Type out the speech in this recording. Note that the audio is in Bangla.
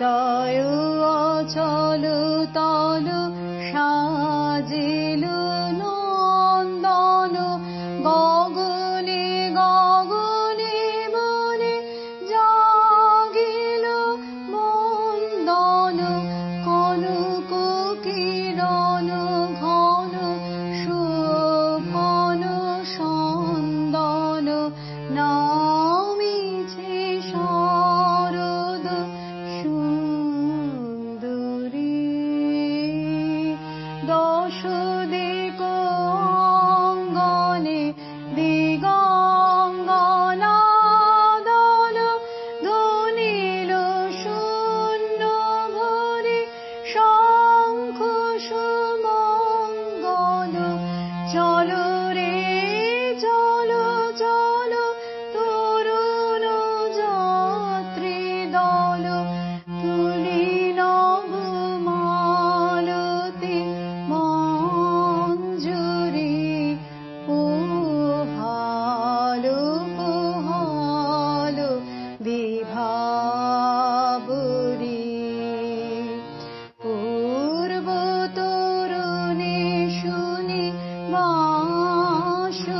হৃদয় অচল তল সাজিল 树的光。show.